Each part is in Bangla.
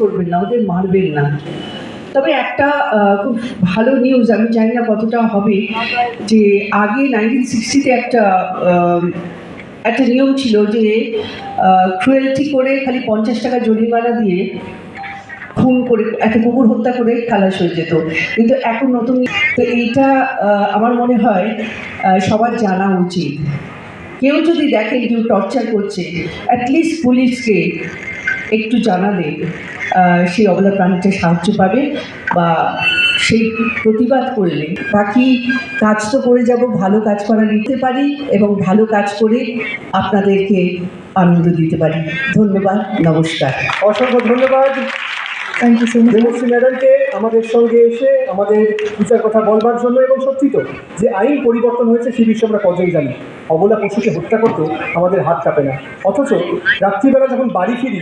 করবেন না, ওদের মারবেন না। তবে একটা খুব ভালো নিউজ আমি জানি না কতটা হবে, যে আগে নাইনটিন সিক্সটিতে একটা একটা নিয়ম ছিল যে ক্রুয়েলটি করে খালি পঞ্চাশ টাকা জরিমানা দিয়ে খুন করে, একটা কুকুর হত্যা করে খালাস হয়ে যেত। কিন্তু এখন নতুন, তো এইটা আমার মনে হয় সবার জানা উচিত। কেউ যদি দেখেন কেউ টর্চার করছে অ্যাটলিস্ট পুলিশকে একটু জানালে সেই অবলা প্রাণীটা সাহায্য পাবে বা সেই প্রতিবাদ করলে। বাকি কাজ তো করে যাব ভালো কাজ করা নিতে পারি এবং ভালো কাজ করে আপনাদেরকে আনন্দ দিতে পারি। ধন্যবাদ নমস্কার। অসংখ্য ধন্যবাদ। থ্যাংক ইউ সো মাচ ম্যাডামকে আমাদের সঙ্গে এসে আমাদের বিচার কথা বলবার জন্য এবং সত্যি তো যে আইন পরিবর্তন হয়েছে সে বিষয়ে আমরা কজনই জানি। অবলা পশুকে হত্যা করতে আমাদের হাত কাঁপে না। অথচ রাত্রিবেলা যখন বাড়ি ফিরি,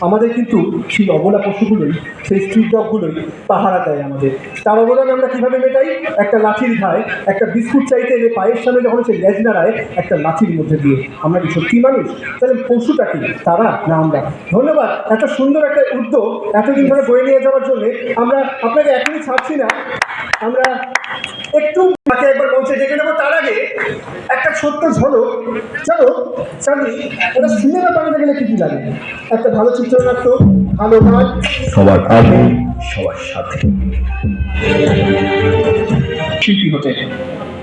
আমাদের কিন্তু সেই অবলা পশুগুলোই, সেই স্ট্রিট ডগগুলোই পাহারা দেয় আমাদের। তার অবদান আমরা কীভাবে মেটাই? একটা লাঠির ঘায়ে, একটা বিস্কুট চাইতে এলে পায়ের সামনে যখন সে লেজ নাড়ায় একটা লাঠির মধ্যে দিয়ে, আমরা কি সত্যি মানুষ? তাহলে পশুটা কি? তারা না আমরা। ধন্যবাদ। এত সুন্দর একটা উদ্যোগ, এতদিন ধরে বয়ে নিয়ে যাওয়ার জন্য আমরা আপনাকে এখনই ছাড়ছি না। আমরা একটু তাকে একবার পৌঁছে ডেকে নেব। তার আগে একটা ছোট্ট ঝলক। চলো চাঁদি ওটা সিনেমা বানাতে গেলে কি কি লাগে? একটা ভালো চিত্রনাট্য ভালো গান। সবার আগে সবার সাথে। ঠিকই হতে?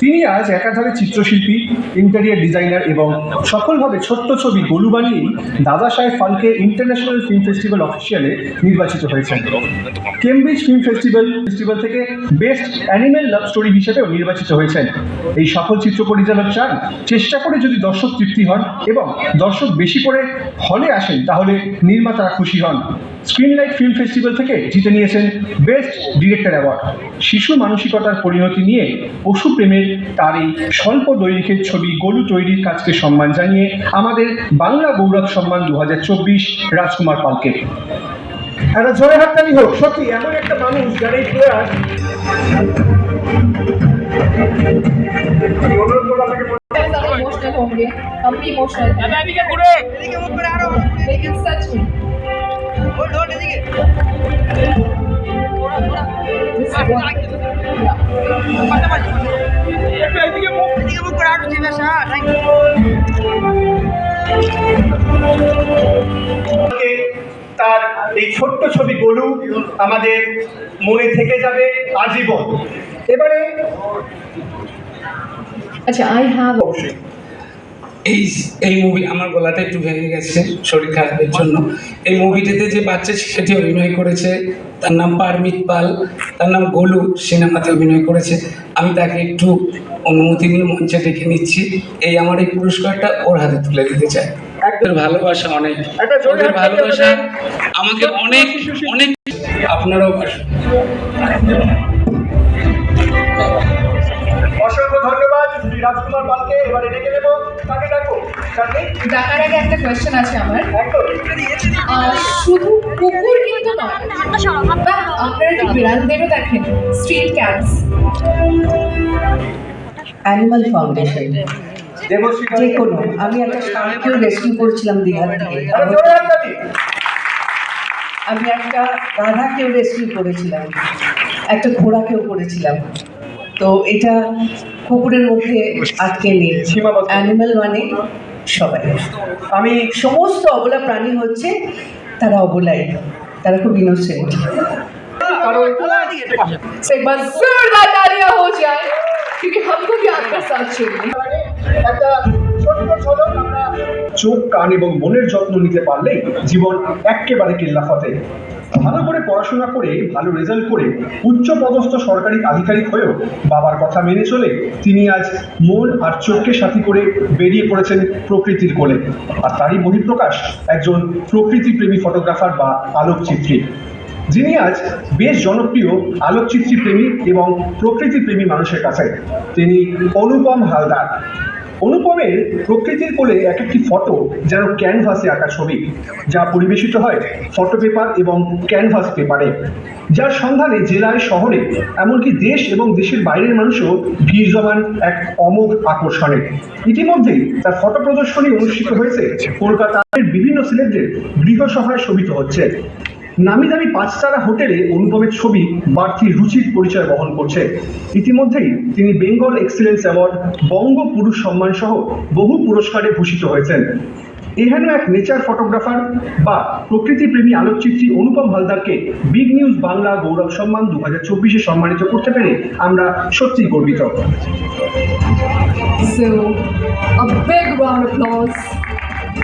তিনি আজ একাধারে চিত্রশিল্পী ইন্টেরিয়ার ডিজাইনার এবং সফলভাবে ছোট্ট ছবি Golu বানিয়েই Dada Saheb Phalke international film festival অফিসিয়ালে নির্বাচিত হয়েছেন। কেমব্রিজ ফিল্ম ফেস্টিভ্যাল ফেস্টিভ্যাল থেকে বেস্ট অ্যানিমেল লাভ স্টোরি হিসেবেও নির্বাচিত হয়েছেন। এই সফল চিত্র পরিচালক চান, চেষ্টা করে যদি দর্শক তৃপ্তি হন এবং দর্শক বেশি করে হলে আসেন, তাহলে নির্মাতারা খুশি হন। স্ক্রিনলাইট ফিল্ম ফেস্টিভ্যাল থেকে জিতে নিয়েছেন বেস্ট ডিরেক্টর অ্যাওয়ার্ড শিশু মানসিকতার পরিণতি নিয়ে পশু প্রেমের তার এই স্বল্প দৈর্ঘ্যের ছবি গোলু তৈরির কাজকে সম্মান জানিয়ে আমাদের বাংলা গৌরব সম্মান দু রাজকুমার পালকে একটা জোরে হাততালি হোক সত্যি এমন একটা মানুষ যার এই প্রয়াস আমি অনুরোধ করবো আপনাকে ज्यादा इमोशनल होंगे हम भी इमोशनल लेकिन सच में This is what- Yeah. আজকে তার এই ছোট্ট ছবি গলু আমাদের মনে থেকে যাবে আজীবন। এবারে আচ্ছা আই হ্যাভ অবশ্যই। এই এই মুভি আমার গলাটা একটু ভেঙে গেছে শরীর খারাপের জন্য। এই মুভিটিতে যে বাচ্চা সেটি অভিনয় করেছে তার নাম পারমিত পাল তার নাম গোলু সিনেমাতে অভিনয় করেছে। আমি তাকে একটু অনুমতি নিয়ে মঞ্চে ডেকে নিচ্ছি। এই আমার এই পুরস্কারটা ওর হাতে তুলে দিতে চাই। ওদের ভালোবাসা অনেক। ওদের ভালোবাসা আমাকে অনেক অনেক আপনারাও রাজকুমার পালকে এবারে ডেকে নেব। তাকে ডাকো। ডাকার আগে একটা কোয়েশ্চেন আছে আমার। শুধু কুকুর কিন্তু নয় আপনারা কি বিড়ালদেরও দেখেন? স্ট্রিট ক্যাটস অ্যানিমাল ফাউন্ডেশন যে কোনো আমি একটা ষাঁড়কেও রেস্কিউ করেছিলাম দীঘার থেকে আমি একটা গাধাকেও রেস্কিউ করেছিলাম। একটা ঘোড়াকেও করেছিলাম। তো এটা কুকুরের মধ্যে আটকে নেই সীমাবদ্ধ। অ্যানিমাল মানে সবাই আমি সমস্ত অবলা প্রাণী হচ্ছে তারা অবলাই তারা খুব ইনোসেন্ট কারণ से एक बार जोरदार तालियां हो जाए क्योंकि हमको भी आपका साथ चाहिए একটা ছোট্ট ঝলক আমরা চোখ কান এবং মনের যত্ন নিতে পারলেই জীবন একেবারে কেল্লা ফতে ভালো করে পড়াশোনা করে, ভালো রেজাল্ট করে উচ্চ পদস্থ সরকারি আধিকারিক হয়েও বাবার কথা মেনে চলে তিনি আজ মন আর চোখকে সাথী করে বেরিয়ে পড়েছেন প্রকৃতির কোলে। আর তারই বহিঃপ্রকাশ একজন প্রকৃতি প্রেমী ফটোগ্রাফার বা আলোকচিত্রী। যিনি আজ বেশ জনপ্রিয় আলোকচিত্রী প্রেমী এবং প্রকৃতি প্রেমী মানুষের কাছে। তিনি অনুপম হালদার। অনুপমের প্রকৃতির কোলে এক একটি ফটো যেন ক্যানভাসে আঁকা ছবি, যা পরিবেশিত হয় ফটো পেপার এবং ক্যানভাস পেপারে যার সন্ধানে জেলায়, শহরে, এমনকি দেশ এবং দেশের বাইরের মানুষও ভিড় জমান এক অমোঘ আকর্ষণে। ইতিমধ্যেই তার ফটো প্রদর্শনী অনুষ্ঠিত হয়েছে। কলকাতার বিভিন্ন সিলেক্টের গৃহসভায় শোভিত হচ্ছে। নামি দামি পাঁচতারা হোটেলে অনুপমের ছবি বাড়তি রুচির পরিচয় বহন করছে। ইতিমধ্যেই তিনি বেঙ্গল এক্সিলেন্স অ্যাওয়ার্ড বঙ্গ পুরুষ সম্মান সহ বহু পুরস্কারে ভূষিত হয়েছেন। এখানে এক নেচার ফটোগ্রাফার বা প্রকৃতিপ্রেমী আলোকচিত্রী অনুপম হালদারকে বিগ নিউজ বাংলা গৌরব সম্মান দু হাজার চব্বিশে সম্মানিত করতে পেরে আমরা সত্যিই গর্বিত। So, a big round of applause.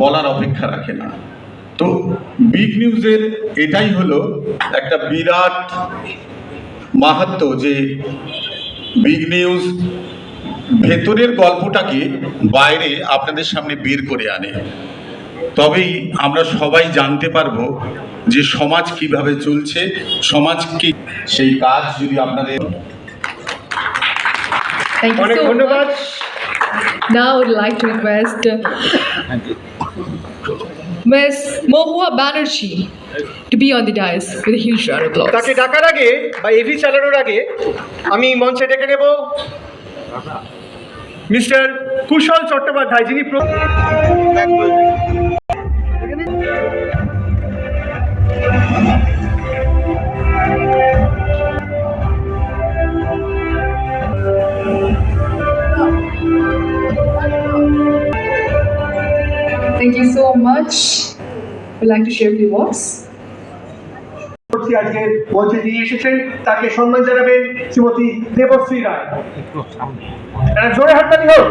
বলার অপেক্ষা রাখে না। তো বিগ নিউজের এটাই হলো একটা বিরাট মাহাত্ম যে বিগ নিউজ ভেতরের গল্পটাকে বাইরে আপনাদের সামনে বের করে আনে। তবেই আমরা সবাই জানতে পারব যে সমাজ কীভাবে চলছে সমাজ কি সেই কাজ যদি আপনাদের অনেক ধন্যবাদ. Now I would like to request uh. Mohua Banerjee to be on the dais with a huge round of applause. তাকে ডাকার আগে বা এভি চালানোর আগে আমি মঞ্চে ডেকে নেব মিস্টার কুশল চট্টোপাধ্যায় যিনি Thank you so much. Would like to share with you what's. আজকে মঞ্চে নিয়ে এসেছেন তাকে সম্মান জানাবেন শ্রীমতী দেবশ্রী রায় জোরে হাততালি হোক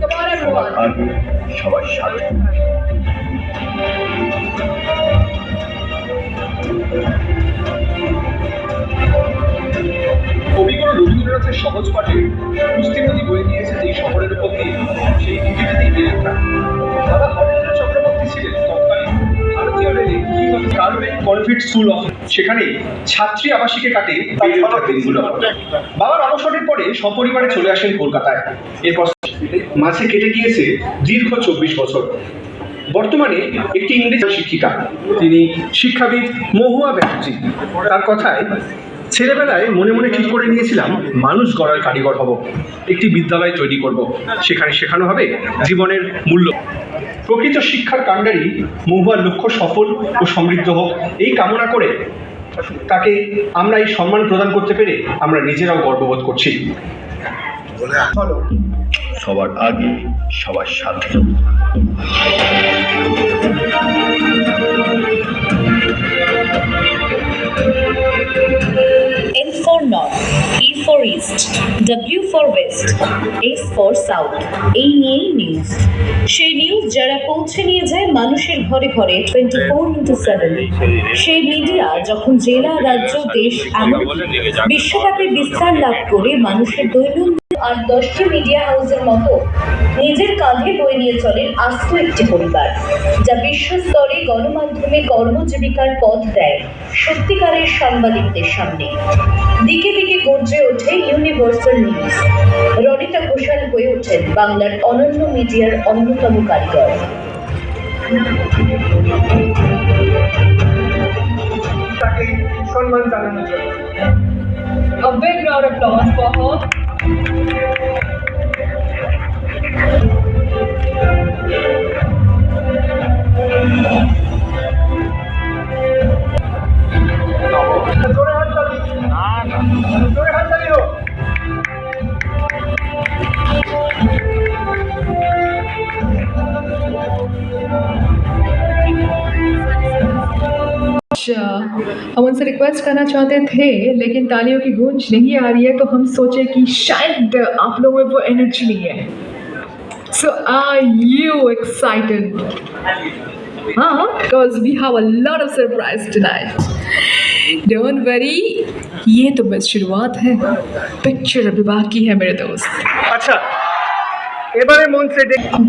Come on, everyone. সবার সাথে রবীন্দ্রনাথের সহজ পাঠে কুস্তি নদী বয়ে গিয়েছে যেই শহরের দিয়ে সেই বেড়ে ওঠা বাবা হরেন্দ্র চক্রবর্তী ছিলেন তৎকালীন ভারতীয় রেলে কারণে কনভিট স্কুল অফ সেখানে ছাত্রী আবাসিকে কাটে দিনগুলো। বাবার অবসরের পরে সপরিবারে চলে আসেন কলকাতায়। এরপর মাঝে কেটে গিয়েছে দীর্ঘ চব্বিশ বছর। বর্তমানে একটি ইংরেজি শিক্ষিকা। তিনি শিক্ষাবিদ মহুয়া ব্যানার্জি। তার কথায় ছেলেবেলায় মনে মনে ঠিক করে নিয়েছিলাম মানুষ গড়ার কারিগর হব একটি বিদ্যালয় তৈরি করব সেখানে শেখানো হবে জীবনের মূল্য। প্রকৃত শিক্ষার কাণ্ডারি মহুয়ার লক্ষ্য সফল ও সমৃদ্ধ হোক এই কামনা করে তাকে আমরা এই সম্মান প্রদান করতে পেরে আমরা নিজেরাও গর্ববোধ করছি। সবার আগে সবার সাথে। East, W for West, S for South এই নিয়েই নিউজ সেই নিউজ যারা পৌঁছে নিয়ে যায় মানুষের ঘরে ঘরে টোয়েন্টি ফোর ইন্টু সেভেন সেই মিডিয়া যখন জেলা রাজ্য দেশ এমনকি বিশ্বব্যাপী বিস্তার লাভ করে মানুষের দৈনন্দিন আর দশটি মিডিয়া হাউসের মতো নিজের কাঁধে বয়ে নিয়ে চলেন আস্ত একটি পরিবার যা বিশ্বস্তরে গণমাধ্যমে কর্মজীবিকার পথ দেয় সত্যিকারের সাংবাদিকদের সামনে। দিকে দিকে গর্জে ওঠে ইউনিভার্সাল নিউজ রনিতা ঘোষাল হয়ে ওঠেন বাংলার অনন্য মিডিয়ার অন্যতম কারিগর। তাকে সম্মান জানানোর জন্য A big round of applause for her. हम उनसे रिक्वेस्ट करना चाहते थे, लेकिन तालियों की गूंज नहीं आ रही है तो हम सोचे कि शायद आप लोगों में वो एनर्जी नहीं है। सो आर यू एक्साइटेड हाँ because we have a lot of surprise tonight don't worry ये तो बस शुरुआत है। पिक्चर अभी बाकी है मेरे दोस्त। अच्छा এবারে মঞ্চে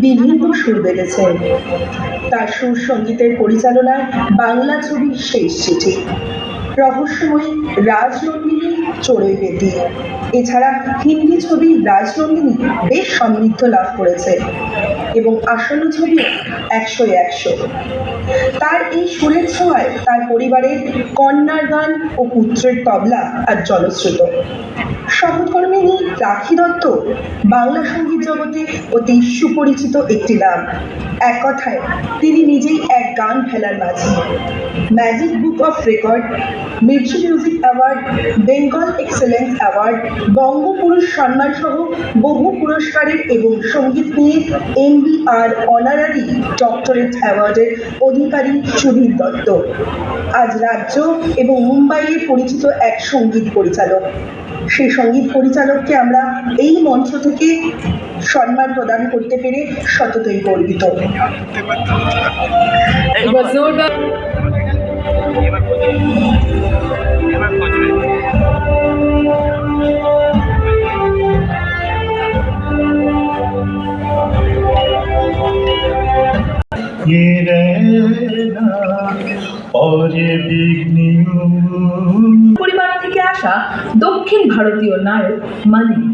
বিভিন্ন সুর বেঁধেছেন তার সুর সঙ্গীতের পরিচালনায় বাংলা ছবির শেষ চিঠি। রহস্যময়ী রাজনন্দিনী চড়ুই বেদি এছাড়া হিন্দি ছবি রাজনন্দিনী বেশ সমৃদ্ধ লাভ করেছে এবং আসন্ন ছবি একশো একশো। তার এই সুরের ছোঁয়ায় তার পরিবারের কন্যার গান ও পুত্রের তবলা আর জলশ্রুত সহকর্মিনী রাখি দত্ত, বাংলা সংগীত জগতে অতি সুপরিচিত একটি নাম। এক কথায়, তিনি নিজেই এক গান ফেলার মাঝি। Magic book of record, Mirchi music award, Bengal excellence award, বঙ্গপুরুষ সম্মান সহ বহু পুরস্কারের এবং সংগীত নিয়ে এমবিআর অনারারি ডক্টরেট অ্যাওয়ার্ডের অধিকারী সুধীর দত্ত। আজ রাজ্য এবং মুম্বাইয়ের পরিচিত এক সংগীত পরিচালক। সেই সংগীত পরিচালককে আমরা এই মঞ্চ থেকে সম্মান প্রদান করতে পেরে সততই গর্বিত। एक থেকে আসা দক্ষিণ ভারতীয় নায়ক মালিনী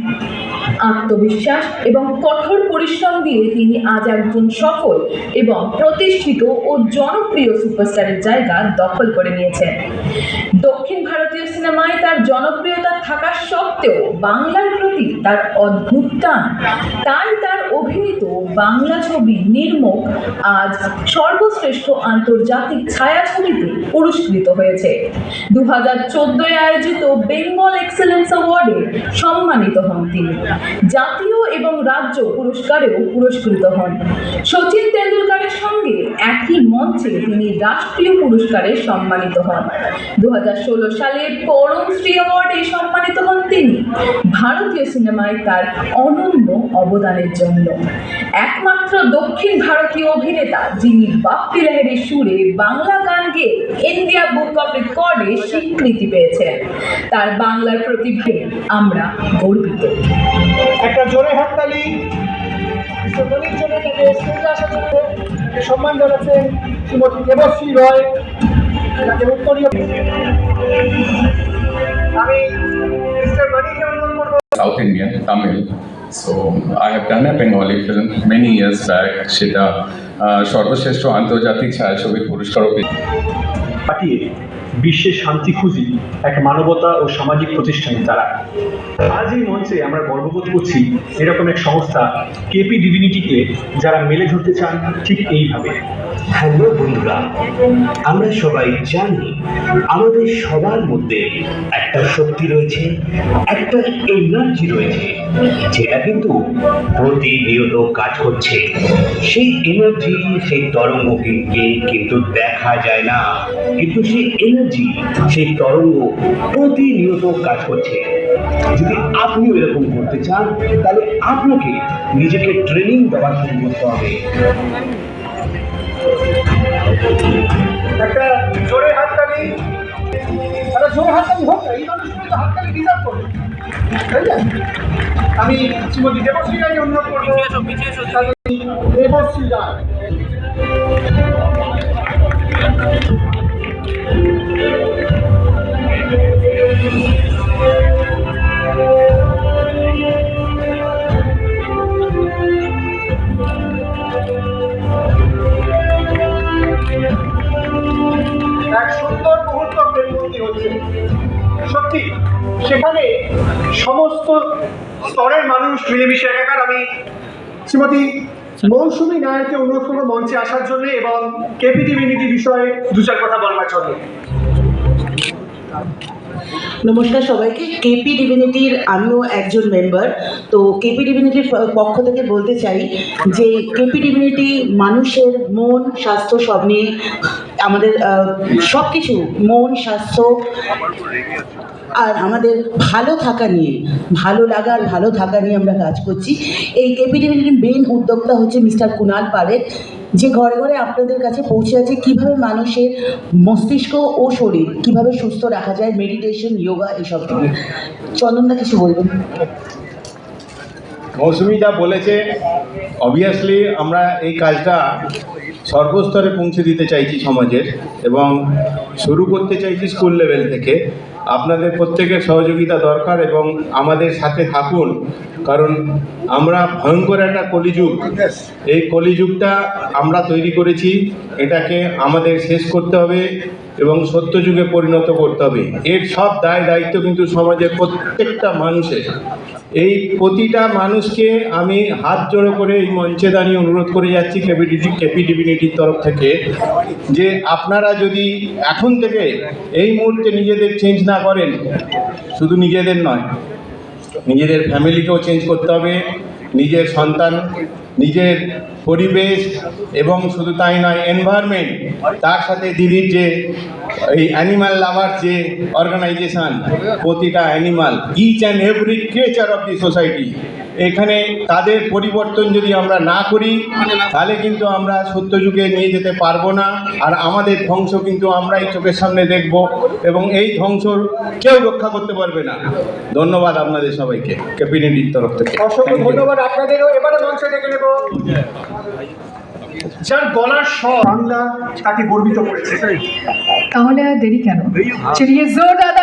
আত্মবিশ্বাস এবং কঠোর পরিশ্রম দিয়ে তিনি আজ একজন সফল এবং প্রতিষ্ঠিত ও জনপ্রিয় সুপারস্টারের জায়গা দখল করে নিয়েছেন। দক্ষিণ ভারতীয় সিনেমায় তার জনপ্রিয়তা থাকা সত্ত্বেও বাংলার প্রতি তার অদ্ভুত টান। তাই তার অভিনীত বাংলা ছবি নির্মোক আজ সর্বশ্রেষ্ঠ আন্তর্জাতিক ছায়াছবিতে পুরস্কৃত হয়েছে। দু হাজার চোদ্দোয় আয়োজিত বেঙ্গল এক্সেলেন্স অ্যাওয়ার্ডে সম্মানিত হন তিনি। জাতীয় এবং রাজ্য পুরস্কারেও পুরস্কৃত হন। সচিন তেন্ডুলকারের সঙ্গে একই মঞ্চে তিনি রাষ্ট্রীয় পুরস্কারে সম্মানিত হন। দু সালে পরমশ্রী অ্যাওয়ার্ডে সম্মানিত হন তিনি। ভারতীয় সিনেমায় তার অনন্য অবদানের জন্য। একমাত্র দক্ষিণ ভারতীয় অভিনেতা যিনি বাপ্পি লাহিড়ির সুরে বাংলা গান গেয়ে ইন্ডিয়া বুক অফ রেকর্ডে স্বীকৃতি পেয়েছেন। তার বাংলার প্রতিভায় আমরা গর্বিত। একটা জোরে হাততালি বিশ্বজনীর জন্য তাকে স্টেজে আসার জন্য সম্মান জানাচ্ছেন শ্রীমতী দেবশ্রী রয় তাকে উত্তরীয় আমি মিস্টার মানিকে অনুরোধ করব South Indian, Tamil. So I have done a Bengali film many years back. সেটা সর্বশ্রেষ্ঠ আন্তর্জাতিক ছায়াছবির পুরস্কারও পেয়েছে। বিশ্বের শান্তি খুঁজি এক মানবতা ও সামাজিক প্রতিষ্ঠান তারা। আজ এই মঞ্চে আমরা গর্ববোধ করছি এরকম এক সংস্থা কেপি ডিভিনিটিকে যারা মেলে ধরতে চান ঠিক এইভাবে। হ্যালো বন্ধুরা, আমরা সবাই জানি আমাদের সবার মধ্যে একটা শক্তি রয়েছে, একটা এনার্জি রয়েছে। যেটা কিন্তু প্রতিনিয়ত কাজ করছে। সেই এনার্জি সেই তরঙ্গকে কিন্তু দেখা যায় না। কিন্তু সেই এনার্জি সেই তরঙ্গ প্রতিনিয়ত কাজ করছে। যদি আপনিও এরকম করতে চান, তাহলে আপনাকে নিজেকে ট্রেনিং দেওয়া শুরু করতে হবে। একটা জোরে হাততালি। একটা জোরে হাততালি হোক এই মানুষগুলো হাততালি ডিজার্ভ আমি শ্রীমতী দেবশ্রী রায়কে অনুরোধ করব দেবশ্রী রায় এক সুন্দর মুহূর্ত প্রেমবন্দি হচ্ছে। সত্যি? সেখানে সমস্ত স্তরের মানুষ মিলেমিশে একাকার। আমি শ্রীমতী মৌসুমী নায়ককে অনুরোধ করব মঞ্চে আসার জন্য এবং কেপি ডিভিনিটি বিষয়ে দু চার কথা বলবার জন্য। নমস্কার সবাইকে। কেপি ডিভিনিটির আমিও একজন মেম্বার। তো কেপি ডিভিনিটির পক্ষ থেকে বলতে চাই যে কেপি ডিভিনিটি মানুষের মন, স্বাস্থ্য সব নিয়ে আমাদের সব কিছু মন, স্বাস্থ্য আর আমাদের ভালো থাকা নিয়ে, ভালো লাগা আর ভালো থাকা নিয়ে আমরা কাজ করছি। এই কেপি মেন উদ্যোক্তা হচ্ছে মিস্টার কুনাল পারেখ যে ঘরে ঘরে আপনাদের কাছে পৌঁছে আছে কীভাবে মানুষের মস্তিষ্ক ও শরীর কীভাবে সুস্থ রাখা যায় মেডিটেশন যোগা এসব। চন্দনদা কিছু বলবেন? মৌসুমি যা বলেছে অবভিয়াসলি আমরা এই কাজটা সর্বস্তরে পৌঁছে দিতে চাইছি সমাজের এবং শুরু করতে চাইছি স্কুল লেভেল থেকে। আপনাদের প্রত্যেকের সহযোগিতা দরকার এবং আমাদের সাথে থাকুন। কারণ আমরা ভয়ঙ্কর একটা কলিযুগ। এই কলিযুগটা আমরা তৈরি করেছি এটাকে আমাদের শেষ করতে হবে এবং সত্যযুগে পরিণত করতে হবে। এর সব দায় দায়িত্ব কিন্তু সমাজের প্রত্যেকটা মানুষের। এই প্রতিটা মানুষকে আমি হাত জোড়ো করে এই মঞ্চে দাঁড়িয়ে অনুরোধ করে যাচ্ছি কেপিডিটি কেপি ডিভিনিটির তরফ থেকে যে আপনারা যদি এখন থেকে এই মুহূর্তে নিজেদের চেঞ্জ না করেন শুধু নিজেদের নয় নিজেদের ফ্যামিলিকেও চেঞ্জ করতে হবে নিজের সন্তান নিজের পরিবেশ এবং শুধু তাই নয় এনভায়রনমেন্ট তার সাথে দিদির যে এই অ্যানিমাল লাভার যে অর্গানাইজেশন প্রতিটা animal each and every creature of the society এখানে তাদের পরিবর্তন যদি আমরা না করি তাহলে কিন্তু আমরা সত্য যুগে নিয়ে যেতে পারব না আর আমাদের ধ্বংস কিন্তু আমরাই চোখের সামনে দেখব এবং এই ধ্বংস কেউ রক্ষা করতে পারবে না। ধন্যবাদ আপনাদের সবাইকে ক্যাবিনেটির তরফ থেকে। অসংখ্য ধন্যবাদ আপনাদেরও। এবারে মঞ্চে ডেকে যার গলার স্বর বাংলা তাকে গর্বিত করেছে। তাহলে আর দেরি কেন? চলিয়ে জোর দাদা